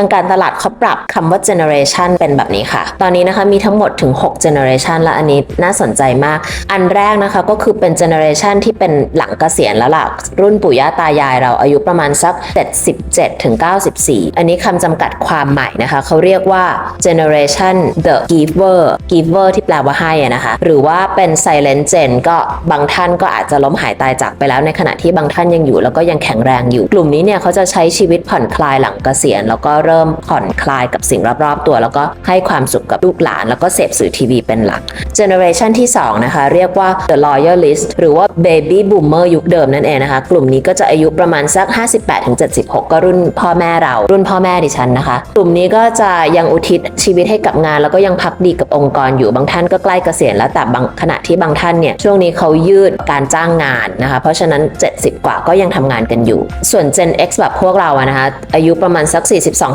ทางการตลาดเขาปรับคำว่า generation เป็นแบบนี้ค่ะ ตอนนี้นะคะมีทั้งหมดถึง 6 generation และอันนี้น่าสนใจมาก อันแรกนะคะก็คือเป็น generation ที่เป็นหลังเกษียณแล้วล่ะ รุ่นปู่ย่าตายายเราอายุประมาณสัก 77ถึง94 อันนี้คำจำกัดความใหม่นะคะ เขาเรียกว่า generation the giver giver ที่แปลว่าให้นะคะ หรือว่าเป็น silent gen ก็บางท่านก็อาจจะล้มหายตายจากไปแล้วในขณะที่บางท่านยังอยู่แล้วก็ยังแข็งแรงอยู่ กลุ่มนี้เนี่ยเขาจะใช้ชีวิตผ่อนคลายหลังเกษียณแล้วก็เริ่มผ่อนคลายกับสิ่งรอบๆตัว แล้วก็ให้ความสุขกับลูกหลาน แล้วก็เสพสื่อทีวีเป็นหลัก generation ที่2นะคะเรียกว่า the loyalist หรือว่า baby boomer ยุคเดิมนั่นเองนะคะ กลุ่มนี้ก็จะอายุประมาณสัก 58-76 ก็รุ่นพ่อแม่เรา รุ่นพ่อแม่ดิฉันนะคะ กลุ่มนี้ก็จะยังอุทิศชีวิตให้กับงาน แล้วก็ยังพักดีกับองค์กรอยู่บางท่านก็ใกล้เกษียณแล้วแต่บางขณะที่บางท่านเนี่ยช่วงนี้เขายืดการจ้างงานนะคะ เพราะฉะนั้น 70 กว่าก็ยังทำงานกันอยู่ ส่วน Gen X แบบพวกเราอะนะคะอายุประมาณสัก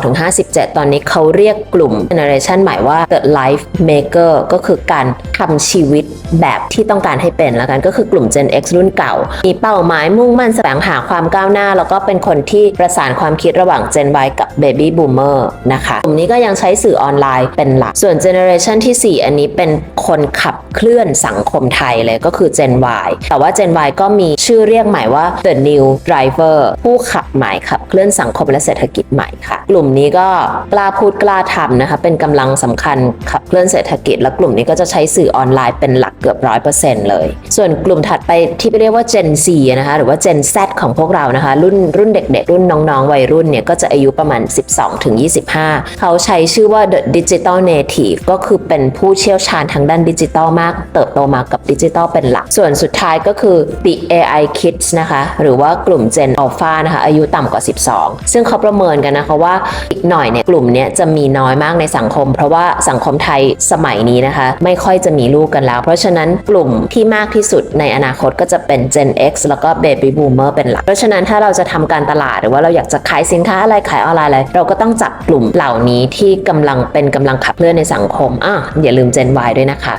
42-57 ตอนนี้เขาเรียกกลุ่ม generation ใหม่ว่า the life maker ก็คือการทำชีวิตแบบที่ต้องการให้เป็นแล้วกันก็คือกลุ่ม Gen X รุ่นเก่า มีเป้าหมายมุ่งมั่นแสวงหาความก้าวหน้า แล้วก็เป็นคนที่ประสานความคิดระหว่าง Gen Y กับ Baby Boomer นะคะ กลุ่มนี้ก็ยังใช้สื่อออนไลน์เป็นหลัก ส่วน Generation ที่ 4 อันนี้เป็นคนขับเคลื่อนสังคมไทยเลยก็คือ Gen Y แต่ว่า Gen Y ก็มีชื่อเรียกใหม่ว่า the new driver ผู้ขับใหม่ขับเคลื่อนสังคมและเศรษฐกิจใหม่ค่ะ กลุ่มนี้ก็กล้าพูดกล้าทำนะคะเป็นกำลังสำคัญขับเคลื่อนเศรษฐกิจ และกลุ่มนี้ก็จะใช้สื่อออนไลน์เป็นหลักเกือบร้อยเปอร์เซ็นต์เลย ส่วนกลุ่มถัดไปที่เรียกว่า Gen Z นะคะหรือว่า Gen Z ของพวกเรานะคะ รุ่นรุ่นเด็กๆ รุ่นน้องๆ วัยรุ่นเนี่ยก็จะอายุประมาณ 12ถึง25 เขาใช้ชื่อว่า the digital native ก็คือเป็นผู้เชี่ยวชาญทางด้านดิจิทัลมาก เติบโตมากับดิจิทัลเป็นหลัก ส่วนสุดท้ายก็คือ the AI kids นะคะ หรือว่ากลุ่ม Gen Alpha นะคะอายุต่ำกว่า 12 ซึ่งเขาประเมินกันนะคะว่าอีกหน่อยเนี่ยกลุ่มเนี้ยจะมีน้อยมากในสังคม เพราะว่าสังคมไทยสมัยนี้นะคะ ไม่ค่อยจะมีลูกกันแล้ว เพราะฉะนั้นกลุ่มที่มากที่สุดในอนาคตก็จะเป็น Gen X แล้วก็ Baby Boomer เป็นหลัก เพราะฉะนั้นถ้าเราจะทำการตลาดหรือว่าเราอยากจะขายสินค้าอะไรขายออนไลน์อะไรเราก็ต้องจับกลุ่มเหล่านี้ที่กำลังเป็นกำลังขับเคลื่อนในสังคมอะอย่าลืม Gen Y ด้วยนะคะ